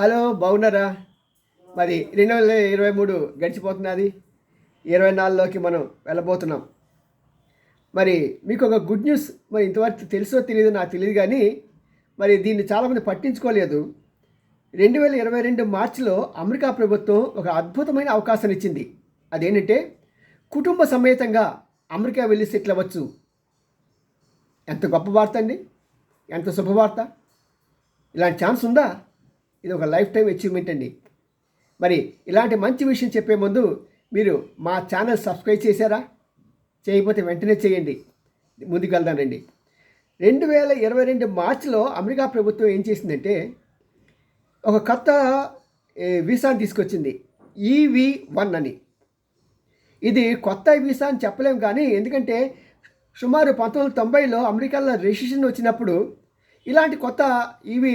Hello బాగున్నారా? మరి రెండు వేల ఇరవై మూడు గడిచిపోతున్నది ఇరవై నాలుగులోకి మనం వెళ్ళబోతున్నాం. మరి మీకు ఒక గుడ్ న్యూస్ మరి ఇంతవరకు తెలుసో తెలియదో నాకు తెలియదు కానీ మరి దీన్ని చాలామంది పట్టించుకోలేదు. రెండు వేల ఇరవై రెండు మార్చిలో అమెరికా ప్రభుత్వం ఒక అద్భుతమైన అవకాశం ఇచ్చింది. అదేంటంటే కుటుంబ సమేతంగా అమెరికా వెళ్ళి సెటిల్ అవ్వచ్చు. ఎంత గొప్ప వార్త అండి. ఎంత శుభవార్త. ఇలాంటి ఛాన్స్ ఉందా? ఇది ఒక లైఫ్ టైం అచీవ్మెంట్ అండి. మరి ఇలాంటి మంచి విషయం చెప్పే ముందు మీరు మా ఛానల్ సబ్స్క్రైబ్ చేశారా? చేయకపోతే వెంటనే చేయండి. ముందుకు వెళ్దానండి రెండు. వేల ఇరవై రెండు మార్చిలో అమెరికా ప్రభుత్వం ఏం చేసిందంటే ఒక కొత్త వీసాను తీసుకొచ్చింది. ఈవి వన్ అని. ఇది కొత్త వీసా అని చెప్పలేము కానీ ఎందుకంటే సుమారు పంతొమ్మిది వందల తొంభైలో అమెరికాలో రెసిషన్ వచ్చినప్పుడు ఇలాంటి కొత్త ఈవి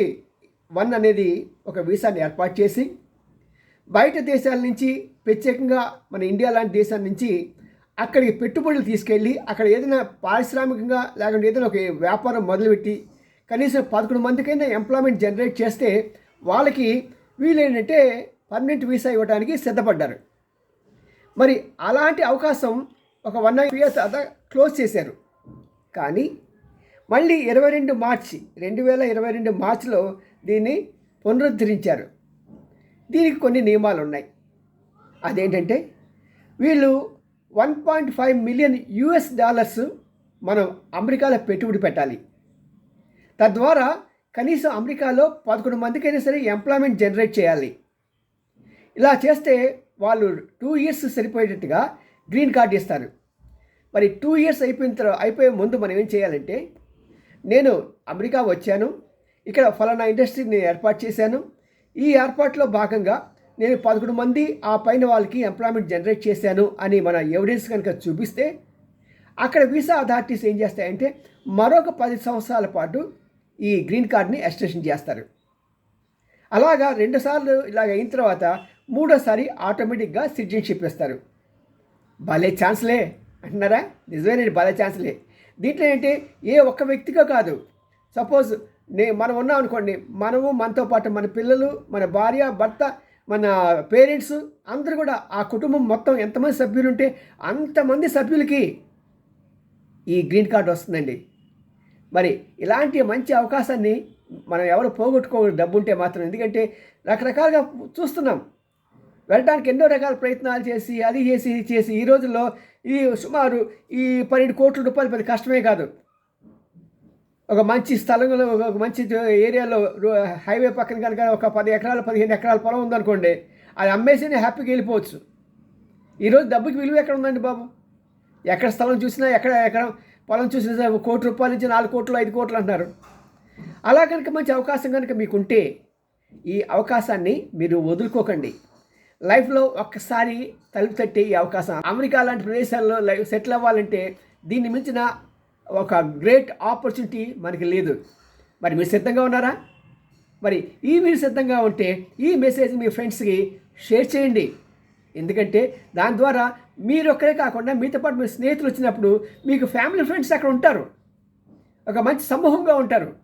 వన్ అనేది ఒక వీసాని ఏర్పాటు చేసి బయట దేశాల నుంచి ప్రత్యేకంగా మన ఇండియా లాంటి దేశాల నుంచి అక్కడికి పెట్టుబడులు తీసుకెళ్ళి అక్కడ ఏదైనా పారిశ్రామికంగా లేకుంటే ఏదైనా ఒక వ్యాపారం మొదలుపెట్టి కనీసం పదకొండు మందికైనా ఎంప్లాయ్మెంట్ జనరేట్ చేస్తే వాళ్ళకి వీలైనట్టే పర్మనెంట్ వీసా ఇవ్వడానికి సిద్ధపడ్డారు. మరి అలాంటి అవకాశం ఒక వన్ ఇయర్స్ అదా క్లోజ్ చేశారు. కానీ మళ్ళీ ఇరవై రెండు మార్చి రెండు వేల ఇరవై రెండు మార్చిలో దీన్ని పునరుద్ధరించారు. దీనికి కొన్ని నియమాలు ఉన్నాయి అదేంటంటే వీళ్ళు one point five million US dollars మనం అమెరికాలో పెట్టుబడి పెట్టాలి. తద్వారా కనీసం అమెరికాలో పదకొండు మందికైనా సరే ఎంప్లాయ్మెంట్ జనరేట్ చేయాలి. ఇలా చేస్తే వాళ్ళు టూ ఇయర్స్ సరిపోయేటట్టుగా గ్రీన్ కార్డ్ ఇస్తారు. మరి టూ ఇయర్స్ అయిపోయిన తర్వాత అయిపోయే ముందు మనం ఏం చేయాలంటే నేను అమెరికా వచ్చాను ఇక్కడ ఫలానా ఇండస్ట్రీని ఏర్పాటు చేశాను. ఈ ఏర్పాటులో భాగంగా నేను పదకొండు మంది ఆ పైన వాళ్ళకి ఎంప్లాయ్మెంట్ జనరేట్ చేశాను అని మన ఎవిడెన్స్ కనుక చూపిస్తే అక్కడ వీసా అథారిటీస్ ఏం చేస్తాయంటే మరొక పది సంవత్సరాల పాటు ఈ గ్రీన్ కార్డ్ని ఎక్స్టెన్షన్ చేస్తారు. అలాగా రెండుసార్లు ఇలాగ అయిన తర్వాత మూడోసారి ఆటోమేటిక్గా సిటిజన్షిప్ ఇస్తారు. భలే ఛాన్స్లే అంటున్నారా? నిజమేనండి భలే ఛాన్స్లే. దీంట్లో ఏంటి? ఏ ఒక్క వ్యక్తిగా కాదు. సపోజ్ నే మనం ఉన్నాం అనుకోండి మనము మనతో పాటు మన పిల్లలు మన భార్య భర్త మన పేరెంట్స్ అందరూ కూడా ఆ కుటుంబం మొత్తం ఎంతమంది సభ్యులు ఉంటే అంతమంది సభ్యులకి ఈ గ్రీన్ కార్డు వస్తుందండి. మరి ఇలాంటి మంచి అవకాశాన్ని మనం ఎవరు పోగొట్టుకోకూడదు డబ్బు ఉంటే మాత్రం. ఎందుకంటే రకరకాలుగా చూస్తున్నాం. వెళ్ళడానికి ఎన్నో రకాల ప్రయత్నాలు చేసి అది చేసి ఇది చేసి ఈ రోజుల్లో ఈ సుమారు ఈ పన్నెండు కోట్ల రూపాయలు పెద్ద కష్టమే కాదు. ఒక మంచి స్థలంలో ఒక మంచి ఏరియాలో హైవే పక్కన కనుక ఒక పది ఎకరాలు పదిహేను ఎకరాల పొలం ఉందనుకోండి అది అమ్మేసి హ్యాపీగా వెళ్ళిపోవచ్చు. ఈరోజు డబ్బుకి విలువ ఎక్కడ ఉందండి బాబు? ఎక్కడ స్థలం చూసినా ఎక్కడ ఎక్కడ పొలం చూసినా ఒక కోటి రూపాయల నుంచి నాలుగు కోట్లు ఐదు కోట్లు అంటున్నారు. అలా కనుక మంచి అవకాశం కనుక మీకుంటే ఈ అవకాశాన్ని మీరు వదులుకోకండి. లైఫ్లో ఒక్కసారి తలుపు తట్టే ఈ అవకాశం. అమెరికా లాంటి ప్రదేశాల్లో లైఫ్ సెటిల్ అవ్వాలంటే దీన్ని మించిన ఒక గ్రేట్ ఆపర్చునిటీ మనకి లేదు. మరి మీరు సిద్ధంగా ఉన్నారా? మరి ఈ మీరు సిద్ధంగా ఉంటే ఈ మెసేజ్ మీ ఫ్రెండ్స్కి షేర్ చేయండి. ఎందుకంటే దాని ద్వారా మీరు ఒక్కరే కాకుండా మీతో పాటు మీ స్నేహితులు వచ్చినప్పుడు మీకు ఫ్యామిలీ ఫ్రెండ్స్ అక్కడ ఉంటారు. ఒక మంచి సమూహంగా ఉంటారు.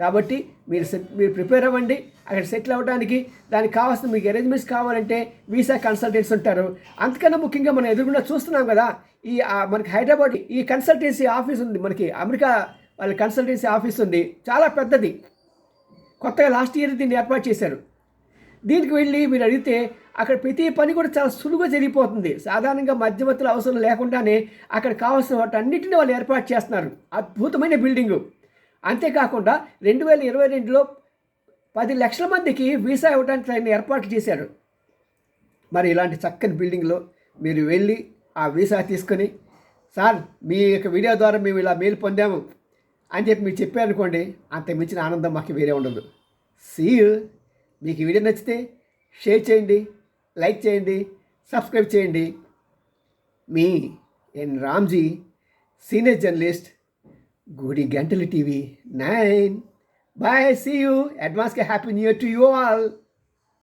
కాబట్టి మీరు సెట్ మీరు ప్రిపేర్ అవ్వండి. అక్కడ సెటిల్ అవ్వడానికి దానికి కావాల్సిన మీకు అరేంజ్మెంట్స్ కావాలంటే వీసా కన్సల్టెంట్స్ ఉంటారు. అంతకన్నా ముఖ్యంగా మనం ఎదురుకుండా చూస్తున్నాం కదా ఈ మనకి హైదరాబాద్ ఈ కన్సల్టెన్సీ ఆఫీస్ ఉంది. మనకి అమెరికా వాళ్ళ కన్సల్టెన్సీ ఆఫీస్ ఉంది. చాలా పెద్దది. కొత్తగా లాస్ట్ ఇయర్ దీన్ని ఏర్పాటు చేశారు. దీనికి వెళ్ళి మీరు అడిగితే అక్కడ ప్రతి పని కూడా చాలా సులువుగా జరిగిపోతుంది. సాధారణంగా మధ్యవర్తుల అవసరం లేకుండానే అక్కడ కావాల్సిన వాటి అన్నింటినీ వాళ్ళు ఏర్పాటు చేస్తున్నారు. అద్భుతమైన బిల్డింగు అంతేకాకుండా రెండు వేల ఇరవై రెండులో పది లక్షల మందికి వీసా ఇవ్వడానికి ఆయన ఏర్పాట్లు చేశారు మరి ఇలాంటి చక్కని బిల్డింగ్లో మీరు వెళ్ళి ఆ వీసా తీసుకొని సార్ మీ యొక్క వీడియో ద్వారా మేము ఇలా మేలు పొందాము అని చెప్పి మీరు చెప్పారనుకోండి అంత మించిన ఆనందం మాకు వేరే ఉండదు. సీ మీకు వీడియో నచ్చితే షేర్ చేయండి లైక్ చేయండి సబ్స్క్రైబ్ చేయండి. మీ ఎన్ రామ్జీ సీనియర్ జర్నలిస్ట్ గుడి గంటలు TV nine bye see you అడ్వాన్స్గా happy new year to you all